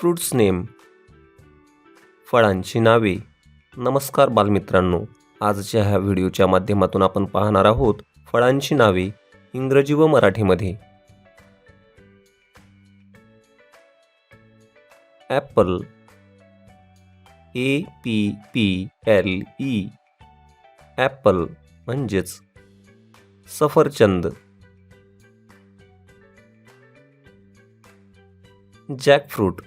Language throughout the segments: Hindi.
Fruits name. फळांची नावे. नमस्कार बालमित्रांनो आजच्या ह्या व्हिडिओच्या माध्यमातून आपण पाहणार आहोत फळांची नावे इंग्रजी व मराठीमध्ये. Apple. A P P L E. Apple म्हणजेच सफरचंद. Jackfruit.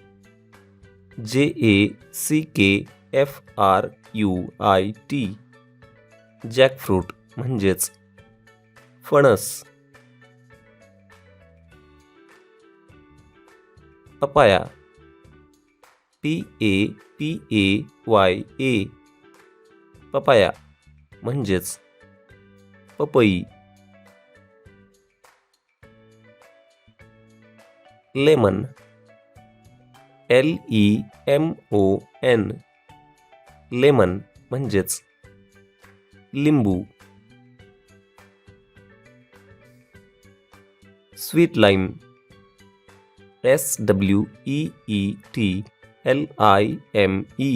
J A C K F R U I T jackfruit म्हणजेच फणस. Papaya. P A P A Y A papaya म्हणजेच पपई. Lemon. L E M O N lemon म्हणजेच लिंबू. Sweet lime S W E E T L I M E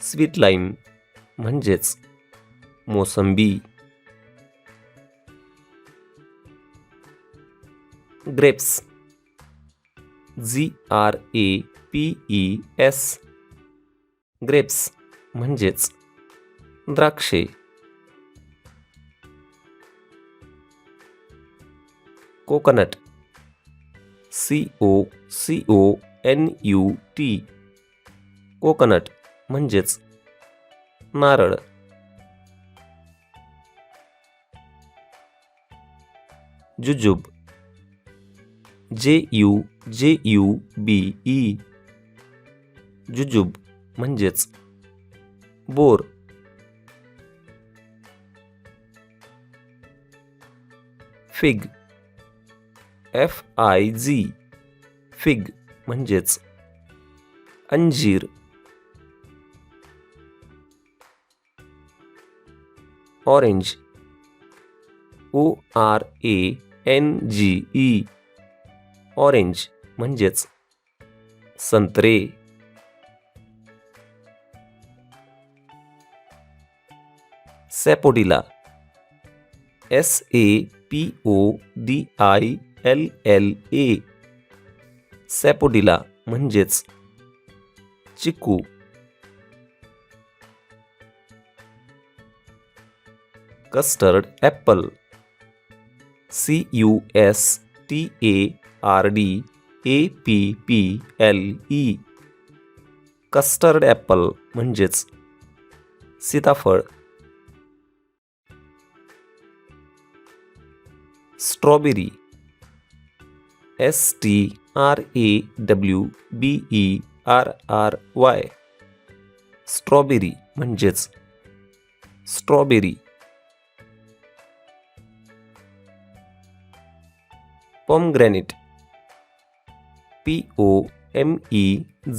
sweet lime म्हणजेच मोसंबी. Grapes G R A P E S grapes म्हणजेच द्राक्षे. Coconut C O C O N U T coconut म्हणजेच नारळ. Jujube J U J U B E jujube म्हणजेच bore fig F I G fig म्हणजेच अंजीर orange O R A N G E orange म्हणजेच संत्रे. Sapodilla. S A P O D I L L A sapodilla म्हणजेच chikoo. Custard apple. C U S T A R D A P P L E custard apple म्हणजेच सीताफळ strawberry S T R A W B E R R Y strawberry म्हणजेच strawberry pomegranate P O M E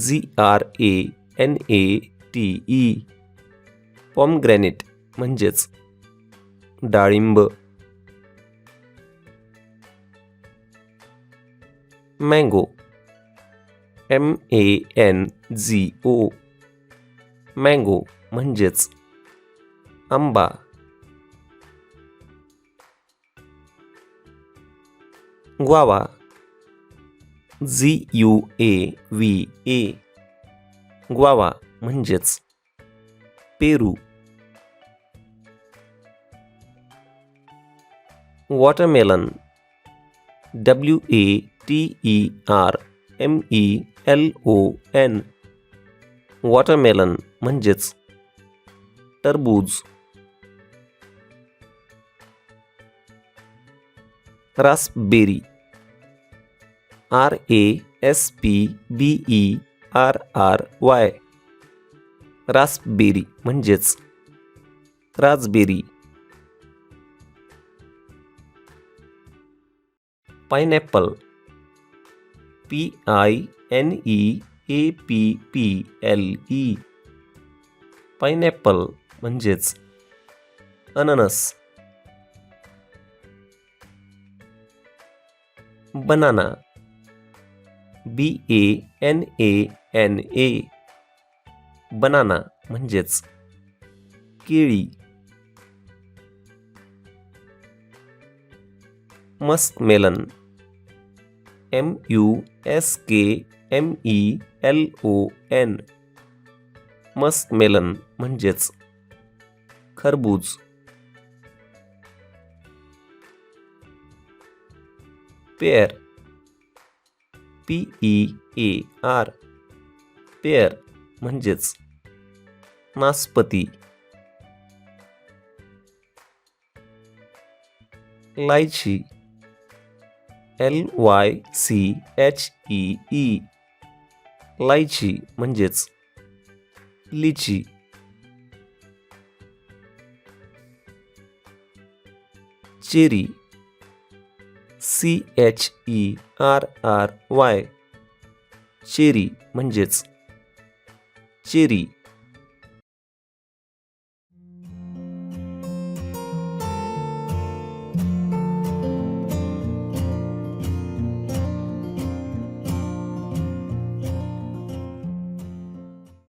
G R A N A T E pomegranate म्हणजेच डाळिंब. Mango M A N G O mango म्हणजेच आंबा. Guava G U A V A guava म्हणजेच Peru. Watermelon W A T E R M E L O N watermelon म्हणजेच टरबूज. Raspberry R A S P B E R R Y. Raspberry म्हणजेच राजबेरी pineapple P I N E A P P L E. Pineapple म्हणजेच अननस. Banana. B A N A N A banana म्हणजेच केळी. Musk melon. M U S K M E L O N musk melon म्हणजेच खरबूज. Pear P E A R pear म्हणजेच नासपती. लायची. एल वाय सी एच ई ई लायची म्हणजेच लिची. Cherry. C H E R R Y cherry म्हणजेच चेरी.